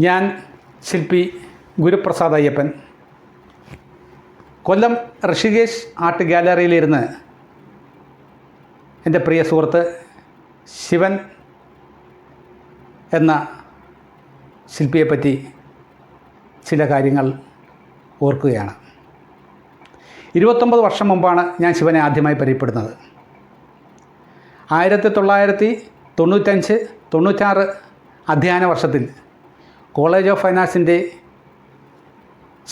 ഞാൻ ശില്പി ഗുരുപ്രസാദ് അയ്യപ്പൻ. കൊല്ലം ഋഷികേശ് ആർട്ട് ഗാലറിയിലിരുന്ന് എന്റെ പ്രിയ സുഹൃത്ത് ശിവൻ എന്ന ശില്പിയെപ്പറ്റി ചില കാര്യങ്ങൾ ഓർക്കുകയാണ്. ഇരുപത്തൊമ്പത് വർഷം മുമ്പാണ് ഞാൻ ശിവനെ ആദ്യമായി പരിചയപ്പെടുന്നത്. ആയിരത്തി തൊള്ളായിരത്തി തൊണ്ണൂറ്റഞ്ച് തൊണ്ണൂറ്റാറ് അധ്യയന വർഷത്തിൽ കോളേജ് ഓഫ് ഫൈനാൻസിന്റെ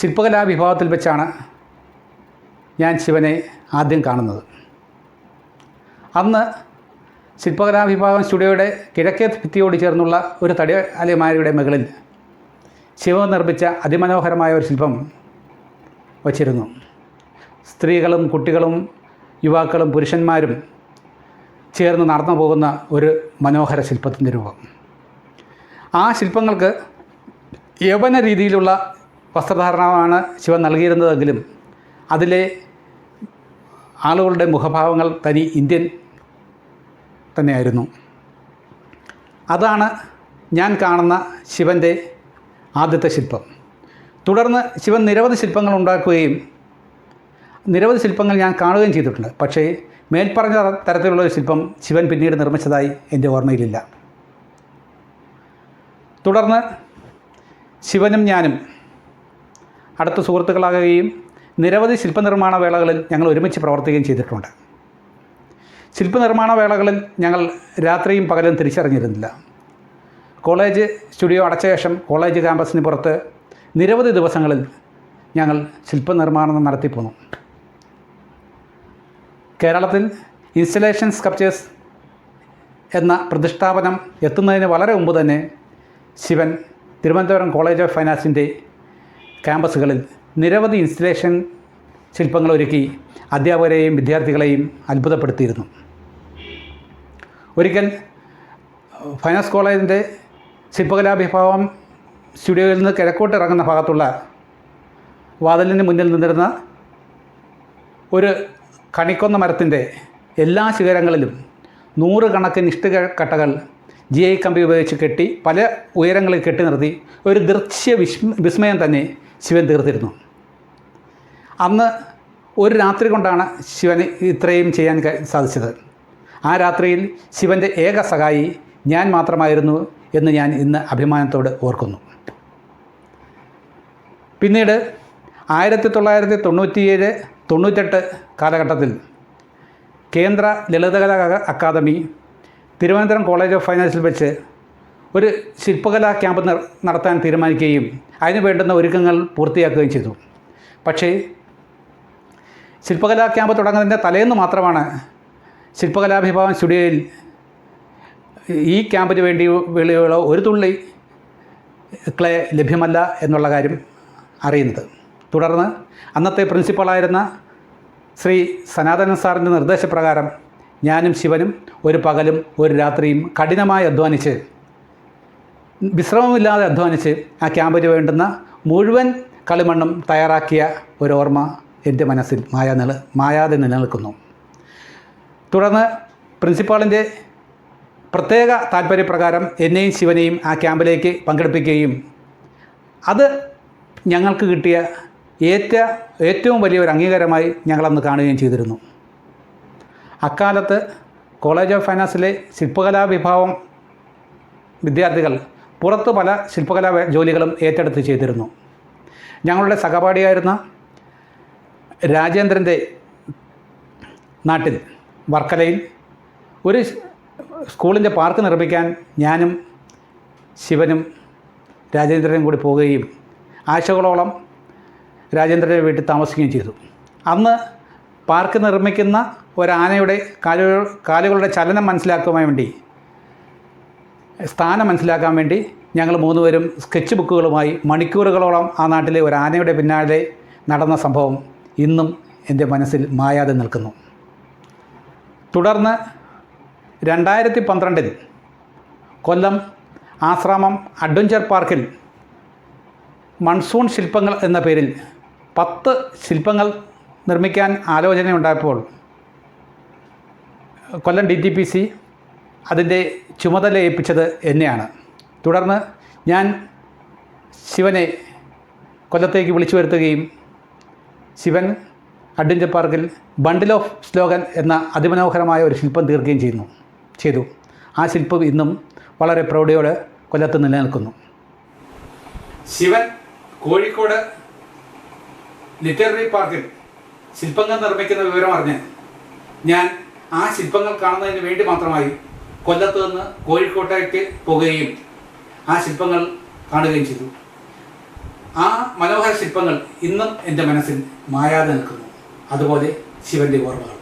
ശില്പകലാ വിഭാഗത്തിൽ വെച്ചാണ് ഞാൻ ശിവനെ ആദ്യം കാണുന്നത്. അന്ന് ശില്പകലാ വിഭാഗം സ്റ്റുഡിയോയുടെ കിഴക്കേ ഭിത്തിയോട് ചേർന്നുള്ള ഒരു തടി അലമാരിയുടെ മുകളിൽ ശിവ നിർമ്മിച്ച അതിമനോഹരമായ ഒരു ശില്പം വച്ചിരുന്നു. സ്ത്രീകളും കുട്ടികളും യുവാക്കളും പുരുഷന്മാരും ചേർന്ന് നടന്നു പോകുന്ന ഒരു മനോഹര ശില്പത്തിന്റെ രൂപം. ആ ശില്പങ്ങൾക്ക് യവന രീതിയിലുള്ള വസ്ത്രധാരണമാണ് ശിവൻ നൽകിയിരുന്നതെങ്കിലും അതിലെ ആളുകളുടെ മുഖഭാവങ്ങൾ തനി ഇന്ത്യൻ തന്നെയായിരുന്നു. അതാണ് ഞാൻ കാണുന്ന ശിവന്റെ ആദ്യത്തെ ശില്പം. തുടർന്ന് ശിവൻ നിരവധി ശില്പങ്ങൾ ഉണ്ടാക്കുകയും നിരവധി ശില്പങ്ങൾ ഞാൻ കാണുകയും ചെയ്തിട്ടുണ്ട്. പക്ഷേ മേൽപ്പറഞ്ഞ തരത്തിലുള്ള ഒരു ശില്പം ശിവൻ പിന്നീട് നിർമ്മിച്ചതായി എന്റെ ഓർമ്മയിലില്ല. തുടർന്ന് ശിവനും ഞാനും അടുത്ത സുഹൃത്തുക്കളാകുകയും നിരവധി ശില്പനിർമ്മാണ വേളകളിൽ ഞങ്ങൾ ഒരുമിച്ച് പ്രവർത്തിക്കുകയും ചെയ്തിട്ടുണ്ട്. ശില്പനിർമ്മാണ വേളകളിൽ ഞങ്ങൾ രാത്രിയും പകലും തിരിച്ചറിഞ്ഞിരുന്നില്ല. കോളേജ് സ്റ്റുഡിയോ അടച്ച ശേഷം കോളേജ് ക്യാമ്പസിന് പുറത്ത് നിരവധി ദിവസങ്ങളിൽ ഞങ്ങൾ ശില്പനിർമ്മാണം നടത്തിപ്പോന്നു കേരളത്തിൽ ഇൻസ്റ്റലേഷൻ സ്കപ്ചേഴ്സ് എന്ന പ്രതിഷ്ഠാപനം എത്തുന്നതിന് വളരെ മുമ്പ് തന്നെ ശിവൻ തിരുവനന്തപുരം കോളേജ് ഓഫ് ഫൈനാൻസിന്റെ ക്യാമ്പസുകളിൽ നിരവധി ഇൻസ്റ്റലേഷൻ ശില്പങ്ങൾ ഒരുക്കി അധ്യാപകരെയും വിദ്യാർത്ഥികളെയും അത്ഭുതപ്പെടുത്തിയിരുന്നു. ഒരിക്കൽ ഫൈനാൻസ് കോളേജിന്റെ ശില്പകലാ വിഭാഗം സ്റ്റുഡിയോയിൽ നിന്ന് കിഴക്കോട്ട് ഇറങ്ങുന്ന ഭാഗത്തുള്ള വാതിലിന് മുന്നിൽ നിന്നിരുന്ന ഒരു കണിക്കൊന്ന മരത്തിന്റെ എല്ലാ ശിഖരങ്ങളിലും നൂറുകണക്കിന് ഇഷ്ടിക കട്ടകൾ ജി ഐ കമ്പി ഉപയോഗിച്ച് കെട്ടി പല ഉയരങ്ങളിൽ കെട്ടി നിർത്തി ഒരു ദൃശ്യ വിസ്മ വിസ്മയം തന്നെ ശിവൻ തീർത്തിരുന്നു. അന്ന് ഒരു രാത്രി കൊണ്ടാണ് ശിവന് ഇത്രയും ചെയ്യാൻ സാധിച്ചത്. ആ രാത്രിയിൽ ശിവന്റെ ഏക സഹായി ഞാൻ മാത്രമായിരുന്നു എന്ന് ഞാൻ ഇന്ന് അഭിമാനത്തോട് ഓർക്കുന്നു. പിന്നീട് ആയിരത്തി തൊള്ളായിരത്തി തൊണ്ണൂറ്റിയേഴ് തൊണ്ണൂറ്റെട്ട് കാലഘട്ടത്തിൽ കേന്ദ്ര Lalithakala academy Thiruvananthapuram college of ഫൈനാൻസിൽ വെച്ച് ഒരു ശില്പകലാ ക്യാമ്പ് നടത്താൻ തീരുമാനിക്കുകയും അതിന് വേണ്ടുന്ന ഒരുക്കങ്ങൾ പൂർത്തിയാക്കുകയും ചെയ്തു. പക്ഷേ ശില്പകലാ ക്യാമ്പ് തുടങ്ങുന്നതിന്റെ തലേന്ന് മാത്രമാണ് ശില്പകലാഭിഭാവൻ സ്റ്റുഡിയോയിൽ ഈ ക്യാമ്പിന് വേണ്ടി വെളിയുള്ള ഒരു തുള്ളി ക്ലേ ലഭ്യമല്ല എന്നുള്ള കാര്യം അറിയുന്നത്. തുടർന്ന് അന്നത്തെ പ്രിൻസിപ്പളായിരുന്ന ശ്രീ സനാതനൻ സാറിന്റെ നിർദ്ദേശപ്രകാരം ഞാനും ശിവനും ഒരു പകലും ഒരു രാത്രിയും കഠിനമായി അധ്വാനിച്ച് വിശ്രമമില്ലാതെ അധ്വാനിച്ച് ആ ക്യാമ്പിന് വേണ്ടുന്ന മുഴുവൻ കളിമണ്ണും തയ്യാറാക്കിയ ഒരു ഓർമ്മ എന്റെ മനസ്സിൽ മായ നില മായാതെ നിലനിൽക്കുന്നു. തുടർന്ന് പ്രിൻസിപ്പാളിന്റെ പ്രത്യേക താല്പര്യപ്രകാരം എന്നെയും ശിവനെയും ആ ക്യാമ്പിലേക്ക് പങ്കെടുപ്പിക്കുകയും അത് ഞങ്ങൾക്ക് കിട്ടിയ ഏറ്റ ഏറ്റവും വലിയ ഒരു അംഗീകാരമായി ഞങ്ങളന്ന് കാണുകയും ചെയ്തിരുന്നു. അക്കാലത്ത് കോളേജ് ഓഫ് ഫൈനാൻസിലെ ശില്പകലാ വിഭാഗം വിദ്യാർത്ഥികൾ പുറത്ത് പല ശില്പകലാ ജോലികളും ഏറ്റെടുത്ത് ചെയ്തിരുന്നു. ഞങ്ങളുടെ സഹപാഠിയായിരുന്ന രാജേന്ദ്രന്റെ നാട്ടിൽ വർക്കലയിൽ ഒരു സ്കൂളിന്റെ പാർക്ക് നിർമ്മിക്കാൻ ഞാനും ശിവനും രാജേന്ദ്രനും കൂടി പോവുകയും ആഴ്ചകളോളം രാജേന്ദ്രന്റെ വീട്ടിൽ താമസിക്കുകയും ചെയ്തു. അന്ന് പാർക്ക് നിർമ്മിക്കുന്ന ഒരാനയുടെ കാലുകൾ കാലുകളുടെ ചലനം മനസ്സിലാക്കുവാൻ വേണ്ടി സ്ഥാനം മനസ്സിലാക്കാൻ വേണ്ടി ഞങ്ങൾ മൂന്നുപേരും സ്കെച്ച് ബുക്കുകളുമായി മണിക്കൂറുകളോളം ആ നാട്ടിലെ ഒരു ആനയുടെ പിന്നാലെ നടന്ന സംഭവം ഇന്നും എന്റെ മനസ്സിൽ മായാതെ നിൽക്കുന്നു. തുടർന്ന് രണ്ടായിരത്തി പന്ത്രണ്ടിൽ കൊല്ലം ആശ്രാമം അഡ്വഞ്ചർ പാർക്കിൽ മൺസൂൺ ശില്പങ്ങൾ എന്ന പേരിൽ പത്ത് ശില്പങ്ങൾ നിർമ്മിക്കാൻ ആലോചനയുണ്ടായപ്പോൾ Kollam D T P C അതിന്റെ ചുമതല ഏൽപ്പിച്ചത് എന്നെയാണ്. തുടർന്ന് ഞാൻ ശിവനെ കൊല്ലത്തേക്ക് വിളിച്ചു വരുത്തുകയും ശിവൻ അഡ്വഞ്ചർ പാർക്കിൽ ബണ്ടിൽ ഓഫ് സ്ലോഗൻ എന്ന അതിമനോഹരമായ ഒരു ശില്പം തീർക്കുകയും ചെയ്യുന്നു ചെയ്തു. ആ ശില്പം ഇന്നും വളരെ പ്രൗഢിയോടെ കൊല്ലത്ത് നിലനിൽക്കുന്നു. ശിവൻ കോഴിക്കോട് ലിറ്റററി പാർക്കിൽ ശില്പങ്ങൾ നിർമ്മിക്കുന്ന വിവരം അറിഞ്ഞ് ഞാൻ ആ ശില്പങ്ങൾ കാണുന്നതിന് വേണ്ടി മാത്രമായി കൊല്ലത്ത് നിന്ന് കോഴിക്കോട്ടേക്ക് പോകുകയും ആ ശില്പങ്ങൾ കാണുകയും ചെയ്തു. ആ മനോഹര ശില്പങ്ങൾ ഇന്നും എന്റെ മനസ്സിൽ മായാതെ നിൽക്കുന്നു. അതുപോലെ ശിവന്റെ ഓർമ്മകൾ